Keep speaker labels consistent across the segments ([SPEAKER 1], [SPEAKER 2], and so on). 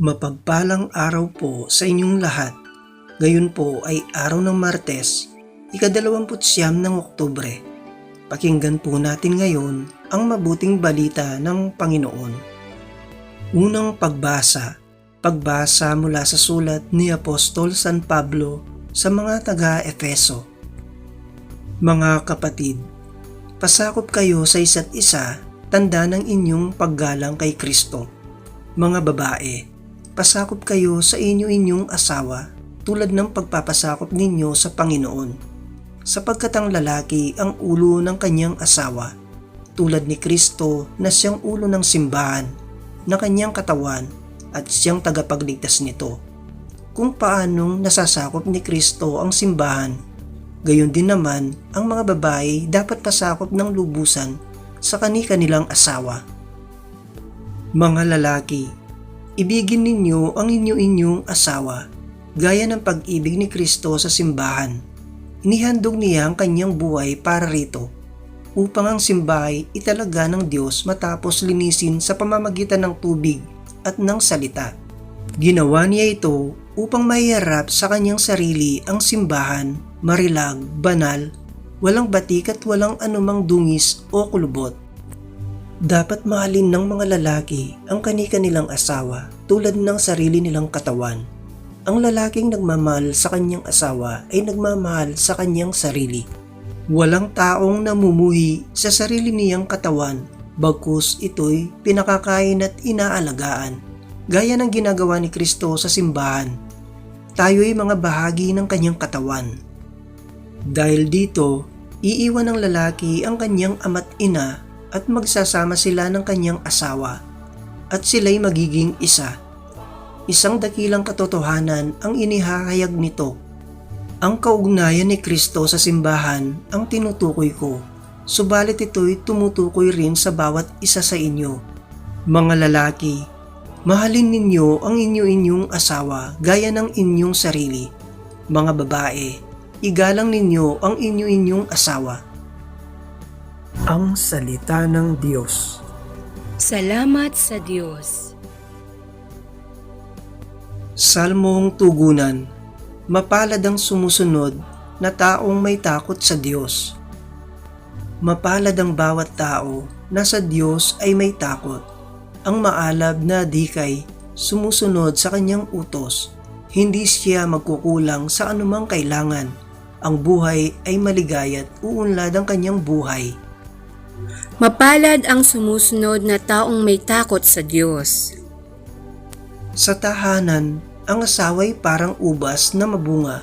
[SPEAKER 1] Mapagpalang araw po sa inyong lahat. Gayon po ay araw ng Martes, ikadalawamput siyam ng Oktubre. Pakinggan po natin ngayon ang mabuting balita ng Panginoon. Unang pagbasa, pagbasa mula sa sulat ni Apostol San Pablo sa mga taga-Efeso. Mga kapatid, pasakop kayo sa isa't isa, tanda ng inyong paggalang kay Kristo. Mga babae, pasakop kayo sa inyo-inyong asawa tulad ng pagpapasakop ninyo sa Panginoon. Sapagkat ang lalaki ang ulo ng kanyang asawa, tulad ni Kristo na siyang ulo ng simbahan, na kanyang katawan at siyang tagapagligtas nito. Kung paanong nasasakop ni Kristo ang simbahan, gayon din naman ang mga babae dapat pasakop ng lubusan sa kani-kanilang asawa. Mga lalaki, Ibigin ninyo ang inyo-inyong asawa gaya ng pag-ibig ni Kristo sa simbahan. Inihandog niya ang kanyang buhay para rito upang ang simbahay italaga ng Diyos matapos linisin sa pamamagitan ng tubig at ng salita. Ginawa niya ito upang mahiharap sa kanyang sarili ang simbahan, marilag, banal, walang batik at walang anumang dungis o kulubot. Dapat mahalin ng mga lalaki ang kani-kanilang asawa tulad ng sarili nilang katawan. Ang lalaking nagmamahal sa kanyang asawa ay nagmamahal sa kanyang sarili. Walang taong namumuhi sa sarili niyang katawan bagkus ito'y pinakakain at inaalagaan gaya ng ginagawa ni Kristo sa simbahan. Tayo'y mga bahagi ng kanyang katawan. Dahil dito, iiwan ng lalaki ang kanyang ama't ina at magsasama sila ng kanyang asawa at sila'y magiging isa. Isang dakilang katotohanan ang inihahayag nito. Ang kaugnayan ni Kristo sa simbahan ang tinutukoy ko, subalit ito'y tumutukoy rin sa bawat isa sa inyo. Mga lalaki, mahalin ninyo ang inyo-inyong asawa gaya ng inyong sarili. Mga babae, igalang ninyo ang inyo-inyong asawa ang salita ng Diyos.
[SPEAKER 2] Salamat sa Diyos.
[SPEAKER 1] Salmong Tugunan Mapalad ang sumusunod na taong may takot sa Diyos. Mapalad ang bawat tao na sa Diyos ay may takot. Ang maalab na dikay sumusunod sa kanyang utos. Hindi siya magkukulang sa anumang kailangan. Ang buhay ay maligay at uunlad ang kanyang buhay.
[SPEAKER 2] Mapalad ang sumusunod na taong may takot sa Diyos.
[SPEAKER 1] Sa tahanan, ang asawa'y parang ubas na mabunga,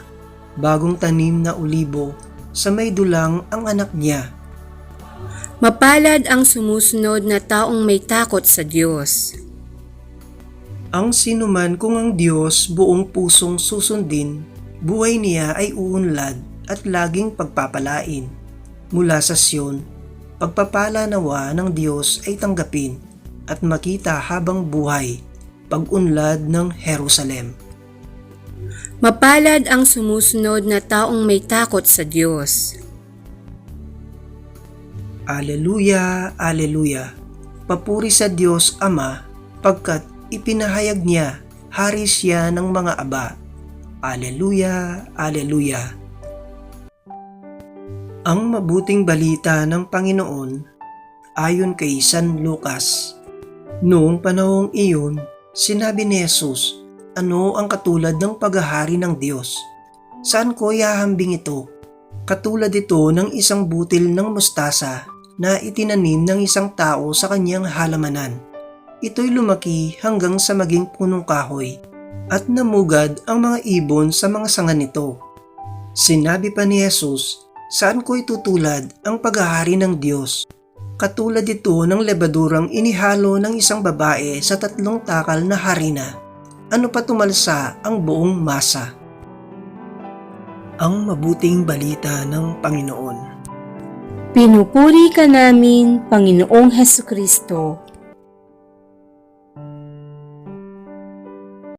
[SPEAKER 1] bagong tanim na ulibo, sa may dulang ang anak niya.
[SPEAKER 2] Mapalad ang sumusunod na taong may takot sa Diyos.
[SPEAKER 1] Ang sinuman kung ang Diyos buong pusong susundin, buhay niya ay uunlad at laging pagpapalain. Mula sa Sion, pagpapala nawa ng Diyos ay tanggapin at makita habang buhay pag-unlad ng Jerusalem.
[SPEAKER 2] Mapalad ang sumusunod na taong may takot sa Diyos.
[SPEAKER 1] Aleluya, Aleluya. Papuri sa Diyos Ama, pagkat ipinahayag niya, hari siya ng mga aba. Aleluya, Aleluya. Ang mabuting balita ng Panginoon ayon kay San Lucas. Noong panahong iyon, sinabi ni Jesus, ano ang katulad ng paghahari ng Diyos? Saan ko ihahambing ito? Katulad ito ng isang butil ng mustasa na itinanim ng isang tao sa kanyang halamanan. Ito'y lumaki hanggang sa maging punong kahoy at namugad ang mga ibon sa mga sanga nito. Sinabi pa ni Jesus, saan ko itutulad ang paghahari ng Diyos? Katulad ito ng lebadurang inihalo ng isang babae sa tatlong takal na harina. Ano pa tumalsa ang buong masa? Ang mabuting balita ng Panginoon.
[SPEAKER 2] Pinupuri ka namin, Panginoong Heso Kristo.